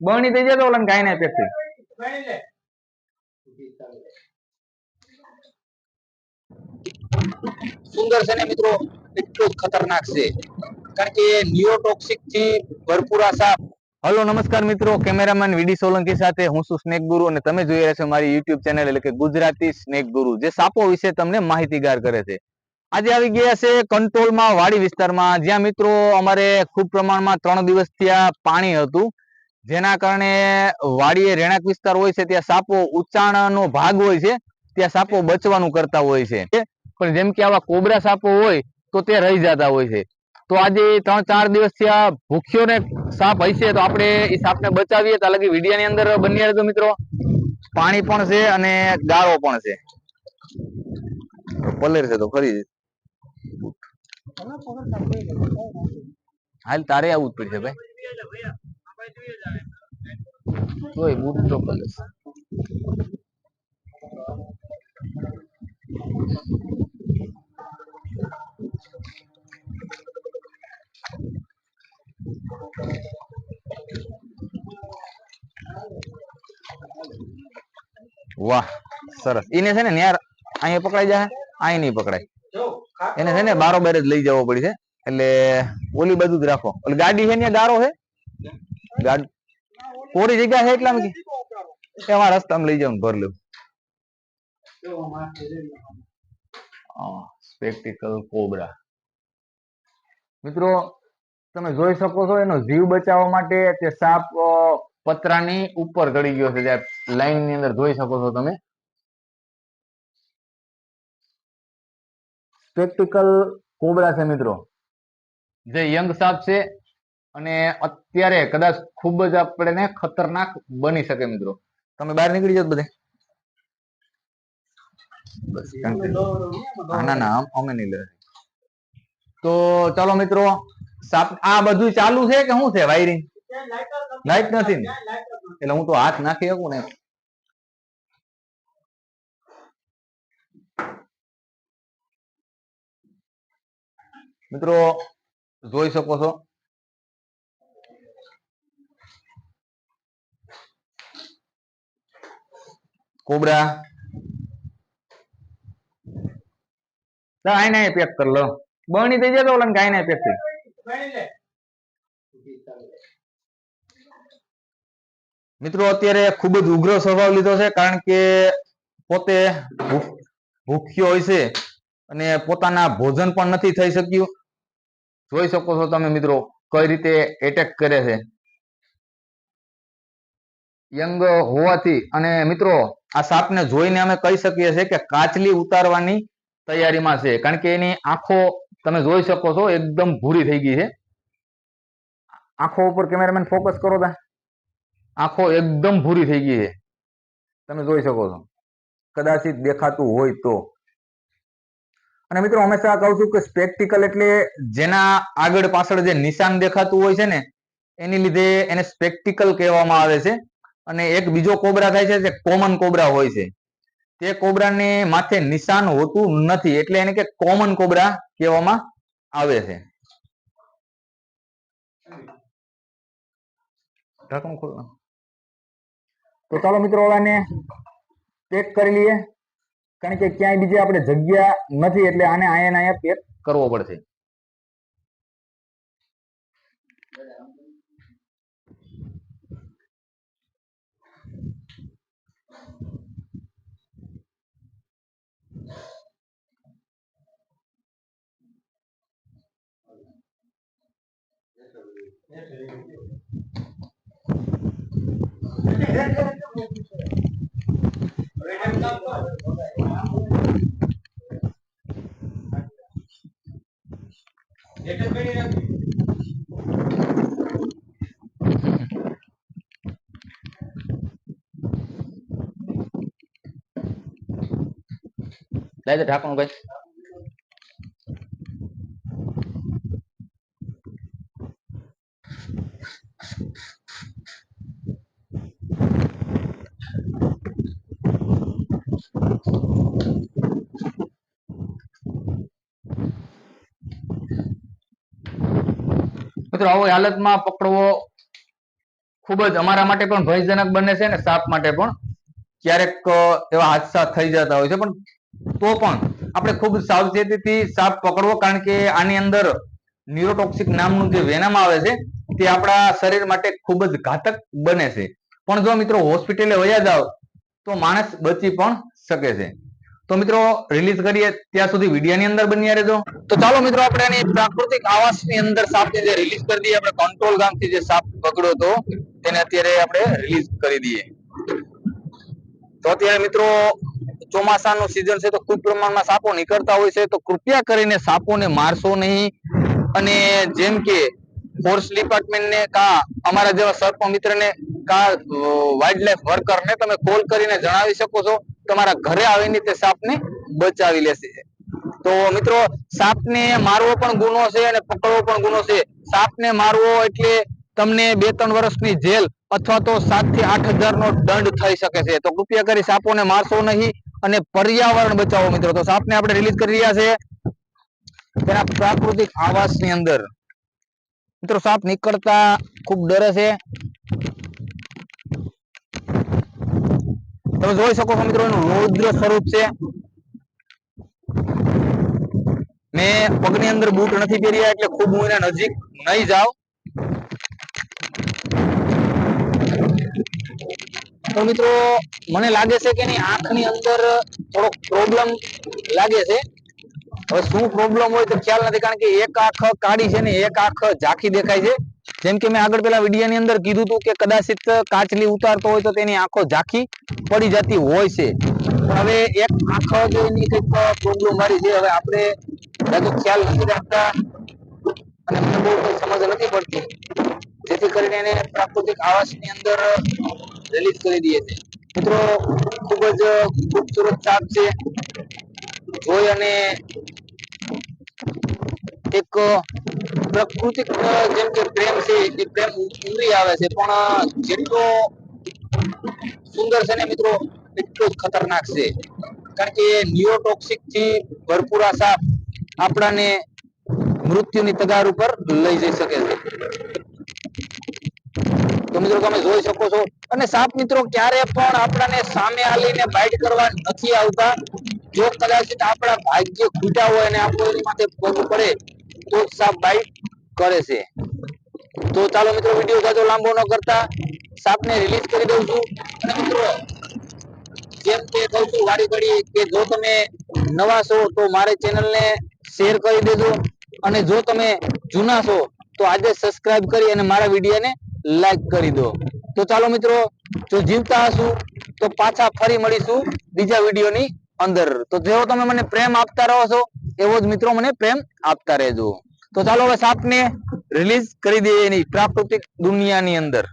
બની થઈ જાય તો ઓલા ગાય ને પેક સુંદર છે ને મિત્રો એટલું જ ખતરનાક છે. કારણ કે નિયોટોક્સિકથી ભરપૂર આ સાપ. હલો નમસ્કાર મિત્રો કેમેરામેન વીડી સોલંકી સાથે હું છું સ્નેક ગુરુ અને તમે જોઈ રહ્યા છો મારી યુટ્યુબ ચેનલ એટલે કે ગુજરાતી સ્નેક ગુરુ જે સાપો વિશે તમને માહિતીગાર કરે છે. આજે આવી ગયા છે કંટ્રોલમાં વાડી વિસ્તારમાં જ્યાં મિત્રો અમારે ખૂબ પ્રમાણમાં ત્રણ દિવસ ત્યાં પાણી હતું. જેના કારણે વાડીએ રહેણાંક વિસ્તાર હોય છે, ત્યાં સાપો ઉચ્ચાણનો ભાગ હોય છે, ત્યાં સાપો બચવાનું કરતા હોય છે. પણ જેમ કે આવા કોબરા સાપો હોય, તો તે રહી જતા હોય છે. તો આજે ત્રણ ચાર દિવસથી આ ભૂખ્યો ને સાપ હશે તો આપણે એ સાપને બચાવીએ. તો લગી વિડીયાની અંદર બની રહેજો મિત્રો. પાણી પણ છે અને ગાળો પણ છે. પલેર છે તો ખરી હાલ તારે આવવું જ પડશે ભાઈ. બૂટ તો પલેર વાહ, સરસ. એને છે ને ન્યાર અહીંયા પકડાઈ જાય અહીં નહીં પકડાય. એને છે ને બારોબાર જ લઈ જવો પડશે એટલે ઓલી બાજુ જ રાખો. ઓલી ગાડી છે ને ગારો છે? ગાડી કોરી જગ્યા છે એટલા કે? એમાં રસ્તામાં લઈ જાઉં ભર લઉં સ્પેક્ટિકલ કોબરા મિત્રો, તમે જોઈ શકો છો એનો જીવ બચાવવા માટે તે સાપ પતરાની ઉપર ચડી ગયો છે. લાઈનની અંદર જોઈ શકો છો તમે. સ્પેક્ટિકલ કોબરા છે મિત્રો. જે યંગ સાપ છે અને અત્યારે કદાચ ખૂબ જ આપણે ખતરનાક બની શકે મિત્રો. તમે બહાર નીકળી જાઓ બધે. ના ના અમે નહીં લે તો ચાલો મિત્રો આ બધું ચાલુ છે કે શું છે વાયરિંગ? લાઈટ નથી. ને? એટલે હું તો હાથ નાખી શકું ને મિત્રો જોઈ શકો છો. કોબરા. આઈને પેક કરી લો. બની થઈ જાય ઓલા ગાય ને પેક થઈ મિત્રો, અત્યારે ખૂબ જ ઉગ્ર સ્વભાવ લીધો છે, કારણ કે પોતે ભૂખ- ભૂખ્યો હોય છે અને પોતાના ભોજન પણ નથી થઈ શક્યું. જોઈ શકો છો તમે મિત્રો, કઈ રીતે એટેક કરે છે. યંગ હોવાથી અને મિત્રો આ સાપને જોઈને અમે કહી શકીએ છીએ કે કાચલી ઉતારવાની તૈયારીમાં છે. કારણ કે એની આંખો તમે જોઈ શકો છો એકદમ ભૂરી થઈ ગઈ છે. આંખો ઉપર કેમેરામેન ફોકસ કરો તા આંખો એકદમ ભૂરી થઈ ગઈ છે. તમે જોઈ શકો છો. કદાચિત દેખાતું હોય તો. અને મિત્રો હંમેશા કહું છું કે સ્પેક્ટિકલ એટલે જેના આગળ પાછળ જે નિશાન દેખાતું હોય છે ને એની લીધે એને સ્પેક્ટિકલ કહેવામાં આવે છે. અને એક બીજો કોબરા થાય છે જે કોમન કોબરા હોય છે. તે કોબરાને માથે નિશાન હોતું નથી, એટલે એને કે કોમન કોબરા કહેવામાં આવે છે. તો ચાલો મિત્રો પેક કરી લઈએ. કારણ કે ક્યાંય બીજે આપણે જગ્યા નથી, એટલે આને અહીંયા અહીંયા પેક કરવો પડશે. લાય દે ઢાંકણું ભાઈ મિત્રો આવી હાલતમાં પકડવો ખૂબ જ અમારા માટે પણ ભયજનક બને છે અને સાપ માટે પણ ક્યારેક એવા હાદસા થઈ જતા હોય છે. પણ તો પણ આપણે ખૂબ સાવચેતીથી સાપ પકડવો, કારણ કે આની અંદર ન્યુરોટોક્સિક નામનું જે વેનમ આવે છે તે આપણા શરીર માટે ખૂબ જ ઘાતક બને છે. પણ જો મિત્રો હોસ્પિટલે વયા જાવ તો માણસ બચી પણ શકે છે. તો મિત્રો રિલીઝ કરીએ, ત્યાં સુધી વિડીયોની અંદર બન્યા રહેજો. તો ચાલો મિત્રો આપણે એની પ્રાકૃતિક આવાસની અંદર સાપને જે રિલીઝ કરી દઈએ, આપણે કંટ્રોલ ગામથી જે સાપ પકડ્યો હતો, તેને અત્યારે આપણે રિલીઝ કરી દઈએ. તો અત્યારે મિત્રો ચોમાસાનું સિઝન છે, તો ખૂબ પ્રમાણમાં સાપો નીકળતા હોય છે, તો કૃપયા કરીને સાપોને મારશો નહીં. અને જેમ કે ફોરેસ્ટ ડિપાર્ટમેન્ટને કા અમારા જેવા સર્પ મિત્રને કા વાઇલ્ડ લાઈફ વર્કરને તમે કોલ કરીને જણાવી શકો છો. તમારા ઘરે આવીને તે સાપને બચાવી લેશે. તો મિત્રો, સાપને મારવો પણ ગુનો છે અને પકડવો પણ ગુનો છે. સાપને મારવો એટલે તમને બે ત્રણ વર્ષની જેલ અથવા તો સાતથી આઠ હજાર નો દંડ થઈ શકે છે. તો કૃપયા કરી સાપોને મારશો નહીં અને પર્યાવરણ બચાવો મિત્રો. તો સાપને આપણે રિલીઝ કરી રહ્યા છે. તેના પ્રાકૃતિક આવાસની અંદર. મિત્રો, સાપ નીકળતા ખૂબ ડરે છે. તમે જોઈ શકો છો મિત્રો, એનું રૌદ્ર સ્વરૂપ છે. મેં પગની અંદર બૂટ નથી પહેર્યા, એટલે ખૂબ હું એના નજીક નહીં જાઉં. તો મિત્રો, મને લાગે છે કે એની આંખની અંદર થોડોક પ્રોબ્લેમ લાગે છે. હવે શું પ્રોબ્લેમ હોય તો ખ્યાલ નથી, કારણ કે એક આંખ કાળી છે ને એક આંખ ઝાંખી દેખાય છે. જેમ કે મેં આગળ પેલા વિડીયોની અંદર કીધું હતું કે કદાચિત કાચલી ઉતારતો હોય તો તેની આંખો ઝાંખી પડી જતી હોય છે. હવે એક આંખ જો એની કંઈક પ્રોબ્લેમ મારી છે, હવે આપણે હજુ ખ્યાલ નથી રાખતા અને મને બહુ કોઈ સમજ નથી પડતી. જેથી કરીને એને પ્રાકૃતિક આવાસની અંદર રિલીઝ કરી દઈએ છે. મિત્રો, ખૂબ જ ખૂબસૂરત સાપ છે. જોઈ અને એક પ્રકૃતિક જેમ કે પ્રેમ છે, એ પ્રેમ ઉમરી આવે છે. પણ જેટલો સુંદર છે ને મિત્રો, એટલો જ ખતરનાક છે. કારણ કે નિયોટોક્સિકથી ભરપૂર આ સાપ આપણાને મૃત્યુની તગાર ઉપર લઈ જઈ શકે છે. તો મિત્રો તમે જોઈ શકો છો. અને સાપ મિત્રો ક્યારે પણ આપણાને સામે આલીને બાઇટ કરવા નથી આવતા. જો કદાચ આપણા ભાગ્ય ખૂટ્યા હોય અને આપણો એની માથે પગ પડે તો સાપ બાઈટ કરે છે. તો ચાલો મિત્રો, વીડિયો જાજો લાંબો ન કરતા. સાપને રિલીઝ કરી દઉં છું. અને મિત્રો, જેમ કે કહું છું વારી ઘડી કે જો તમે નવા છો, તો મારી ચેનલને શેર કરી દેજો. અને જો તમે જૂના છો, તો આજે સબસ્ક્રાઇબ કરી અને મારા વિડીયોને લાઈક કરી દો. તો ચાલો મિત્રો, જો જીવતા હશું, તો પાછા ફરી મળીશું બીજા વિડીયોની અંદર. તો જેવો તમે મને પ્રેમ આપતા રહો છો એવો જ મિત્રો મને પ્રેમ આપતા રહેજો. તો ચાલો હવે સાપને રિલીઝ કરી દઈએ એની પ્રાકૃતિક દુનિયાની અંદર.